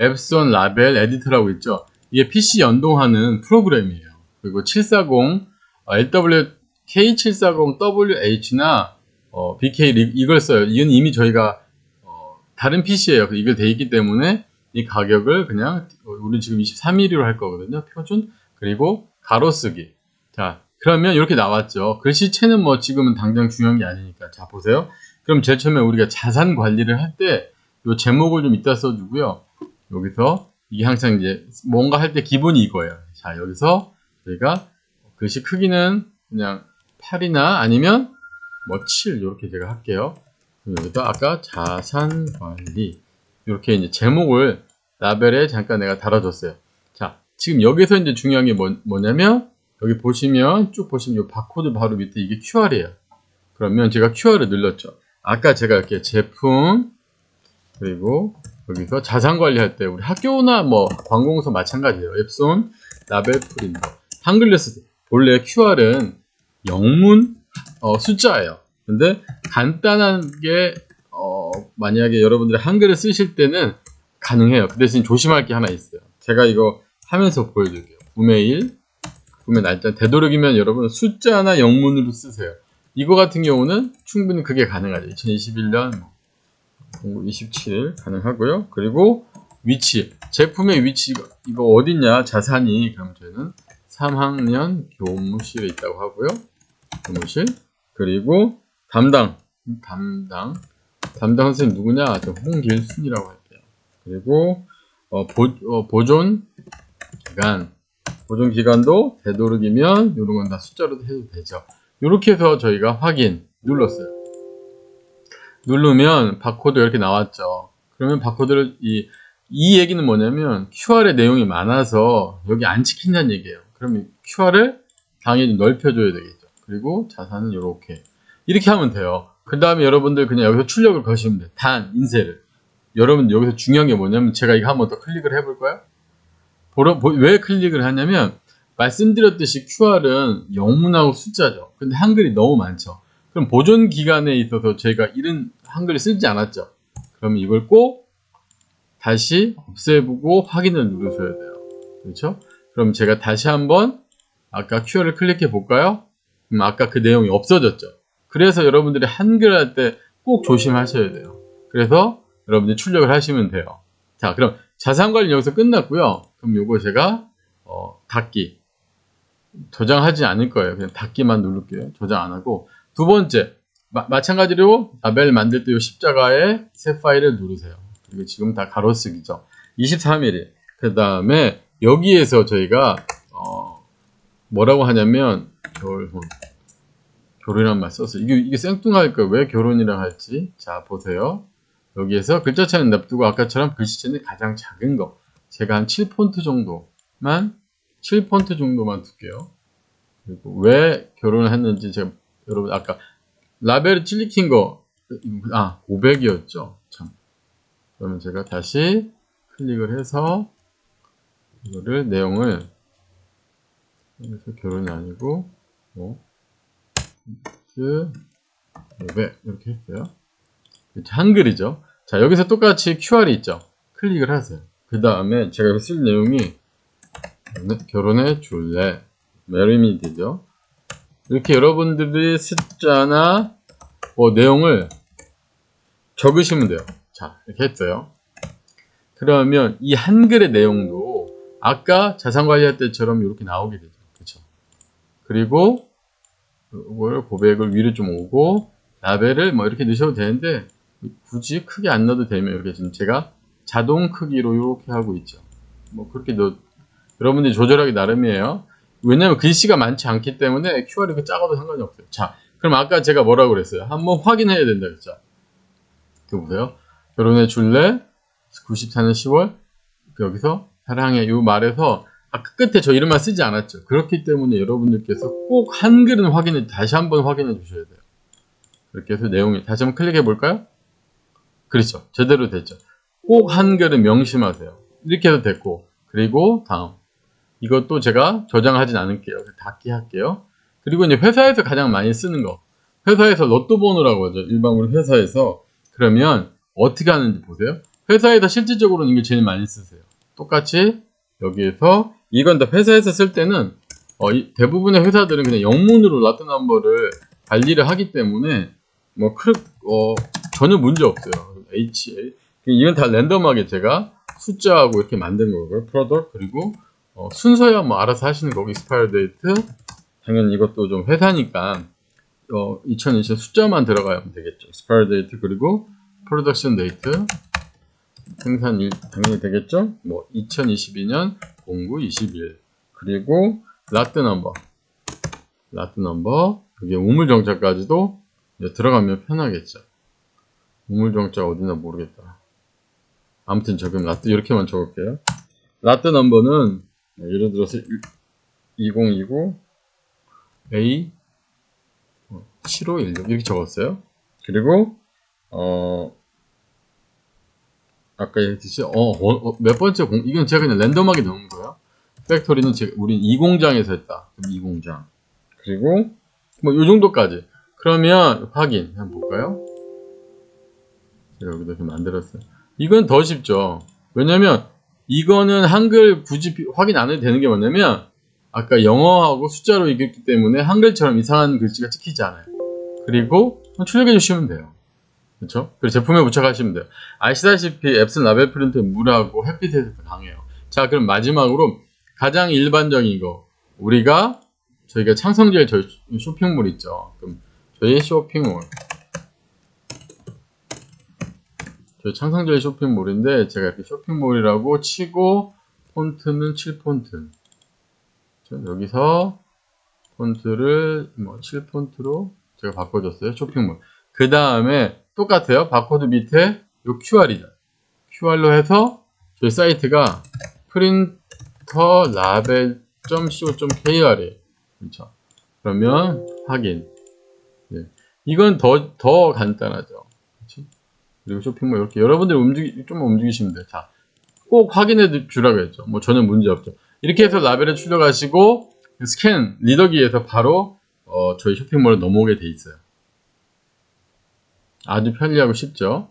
앱손 라벨 에디터라고 있죠. 이게 PC 연동하는 프로그램이에요. 그리고 740 어, LW K740WH나 어, BK 리- 이걸 써요. 이건 이미 저희가 어, 다른 PC예요. 이걸 돼 있기 때문에 이 가격을 그냥 어, 우리 지금 23mm로 할 거거든요. 표준 그리고 가로쓰기. 자 그러면 이렇게 나왔죠. 글씨체는 뭐 지금은 당장 중요한 게 아니니까. 자 보세요. 그럼 제일 처음에 우리가 자산 관리를 할 때 이 제목을 좀 이따 써주고요. 여기서 이게 항상 이제 뭔가 할 때 기본이 이거예요. 자 여기서 저희가 글씨 크기는 그냥 8이나 아니면 뭐7 이렇게 제가 할게요. 여기다 아까 자산 관리 이렇게 이제 제목을 라벨에 잠깐 내가 달아줬어요. 자 지금 여기서 이제 중요한 게 뭐, 뭐냐면 여기 보시면 쭉 보시면 이 바코드 바로 밑에 이게 QR이에요. 그러면 제가 QR을 눌렀죠. 아까 제가 이렇게 제품 그리고 여기서 자산 관리할 때 우리 학교나 뭐 관공서 마찬가지예요. 앱손 라벨 프린터 한글로 쓰세요. 본래 QR은 영문 어, 숫자예요. 근데 간단하게 어, 만약에 여러분들이 한글을 쓰실 때는 가능해요. 그 대신 조심할 게 하나 있어요. 제가 이거 하면서 보여드릴게요. 구매일, 구매 날짜 되도록이면 여러분 숫자나 영문으로 쓰세요. 이거 같은 경우는 충분히 그게 가능하죠. 2021년 27일 가능하고요. 그리고 위치, 제품의 위치 이거 어딨냐 자산이 그럼 저희는 3학년 교무실에 있다고 하고요. 교무실 그리고 담당 담당 담당 선생님 누구냐? 저 홍길순이라고 할게요. 그리고 어, 보, 어, 보존 기간 보존 기간도 되도록이면 이런 건 다 숫자로 해도 되죠. 이렇게 해서 저희가 확인 눌렀어요. 누르면 바코드가 이렇게 나왔죠. 그러면 바코드를 이, 이 얘기는 뭐냐면 QR의 내용이 많아서 여기 안 찍힌다는 얘기예요. 그러면 QR을 당연히 넓혀줘야 되겠죠. 그리고 자산은 이렇게 이렇게 하면 돼요. 그 다음에 여러분들 그냥 여기서 출력을 거시면 돼요. 단, 인쇄를. 여러분 여기서 중요한 게 뭐냐면 제가 이거 한 번 더 클릭을 해볼까요? 보러, 보- 왜 클릭을 하냐면 말씀드렸듯이 QR은 영문하고 숫자죠. 근데 한글이 너무 많죠. 그럼 보존 기간에 있어서 저희가 이런 한글을 쓰지 않았죠. 그러면 이걸 꼭 다시 없애보고 확인을 누르셔야 돼요. 그렇죠? 그럼 제가 다시 한번 아까 QR을 클릭해 볼까요? 그럼 아까 그 내용이 없어졌죠. 그래서 여러분들이 한글 할 때 꼭 조심하셔야 돼요. 그래서 여러분들이 출력을 하시면 돼요. 자, 그럼 자산 관리 여기서 끝났고요. 그럼 요거 제가 어, 닫기 저장하지 않을 거예요. 그냥 닫기만 누를게요. 저장 안 하고 두 번째 마, 마찬가지로 라벨 만들 때 이 십자가에 새 파일을 누르세요. 그리고 지금 다 가로쓰기죠. 23mm. 그 다음에 여기에서 저희가 어, 뭐라고 하냐면 결혼 결혼이란 말 썼어요. 이게, 이게 생뚱할까요? 왜 결혼이랑 할지? 자, 보세요. 여기에서 글자체는 냅두고 아까처럼 글씨체는 가장 작은 거. 제가 한 7폰트 정도만, 7폰트 정도만 둘게요. 그리고 왜 결혼을 했는지 제가, 여러분, 아까 라벨을 찔리킨 거, 아, 500이었죠? 참. 그러면 제가 다시 클릭을 해서, 이거를, 내용을, 여기서 결혼이 아니고, 뭐, 그500 이렇게 했어요. 한글이죠. 자 여기서 똑같이 QR이 있죠. 클릭을 하세요. 그 다음에 제가 여기 쓸 내용이 결혼해 줄래 메리미 되죠. 이렇게 여러분들이 숫자나 뭐 내용을 적으시면 돼요. 자 이렇게 했어요. 그러면 이 한글의 내용도 아까 자산 관리할 때처럼 이렇게 나오게 되죠. 그렇죠. 그리고 이걸 고백을 위로 좀 오고 라벨을 뭐 이렇게 넣으셔도 되는데 굳이 크게 안 넣어도 되면 이렇게 지금 제가 자동 크기로 이렇게 하고 있죠. 뭐 그렇게 넣 여러분들이 조절하기 나름이에요. 왜냐면 글씨가 많지 않기 때문에 QR이 그 작아도 상관이 없어요. 자, 그럼 아까 제가 뭐라고 그랬어요? 한번 확인해야 된다 그랬죠. 그 보세요. 결혼해 줄래? 94년 10월 여기서 사랑해 이 말에서 아까 끝에 저 이름만 쓰지 않았죠. 그렇기 때문에 여러분들께서 꼭 한글은 확인해 다시 한번 확인해 주셔야 돼요. 이렇게 해서 내용이 다시 한번 클릭해 볼까요? 그렇죠. 제대로 됐죠. 꼭 한글은 명심하세요. 이렇게 해도 됐고 그리고 다음 이것도 제가 저장하진 않을게요. 닫기 할게요. 그리고 이제 회사에서 가장 많이 쓰는 거 회사에서 로또 번호라고 하죠. 일반 우리 회사에서 그러면 어떻게 하는지 보세요. 회사에서 실질적으로는 이게 제일 많이 쓰세요. 똑같이 여기에서 이건 다 회사에서 쓸 때는 어, 이- 대부분의 회사들은 그냥 영문으로 라트 넘버를 관리를 하기 때문에 뭐 크, 어, 전혀 문제 없어요. HA 이건 다 랜덤하게 제가 숫자하고 이렇게 만든 거고요. 프로덕트 그리고 어, 순서야 뭐 알아서 하시는 거고 익스파이어 데이트 당연히 이것도 좀 회사니까 어, 2020 숫자만 들어가면 되겠죠. 익스파이어 데이트 그리고 프로덕션 데이트 생산일 당연히 되겠죠. 뭐 2022년 09 21 그리고 라트 넘버 라트 넘버 여기 우물 정자까지도 들어가면 편하겠죠. 우물 정자 어디나 모르겠다. 아무튼 저 그럼 라트 이렇게만 적을게요. 라트 넘버는 예를 들어서 2029 A 7516 이렇게 적었어요. 그리고 어 아까 얘기했듯이 어, 어, 어, 몇 번째 공 이건 제가 그냥 랜덤하게 넣은 거예요. 팩토리는 제가 우린 이 공장에서 했다. 그럼 이 공장. 그리고 뭐요 정도까지. 그러면 확인 한번 볼까요? 제가 여기다 이렇게 만들었어요. 이건 더 쉽죠. 왜냐면 이거는 한글 굳이 비- 확인 안 해도 되는 게 뭐냐면 아까 영어하고 숫자로 이겼기 때문에 한글처럼 이상한 글씨가 찍히지 않아요. 그리고 출력해 주시면 돼요. 그렇죠? 그리고 제품에 부착하시면 돼요. 아시다시피 앱슨 라벨 프린트 무료하고 햇빛에서 강해요. 자, 그럼 마지막으로 가장 일반적인 거 우리가 저희가 창성제일 저희 쇼핑몰 있죠. 그럼 저희 쇼핑몰 저희 창성제일 쇼핑몰인데 제가 이렇게 쇼핑몰이라고 치고 폰트는 7폰트 여기서 폰트를 뭐 7폰트로 제가 바꿔줬어요. 쇼핑몰. 그 다음에 똑같아요. 바코드 밑에 요 QR이죠. QR로 해서 저희 사이트가 프린터 라벨.co.kr이에요. 그렇죠. 그러면 확인. 네. 이건 더, 더 간단하죠. 그렇지? 그리고 쇼핑몰 이렇게 여러분들이 움직이, 좀 움직이시면 돼요. 자, 꼭 확인해 주라고 했죠. 뭐 전혀 문제 없죠. 이렇게 해서 라벨을 출력하시고 스캔 리더기에서 바로 어, 저희 쇼핑몰에 넘어오게 돼 있어요. 아주 편리하고 쉽죠.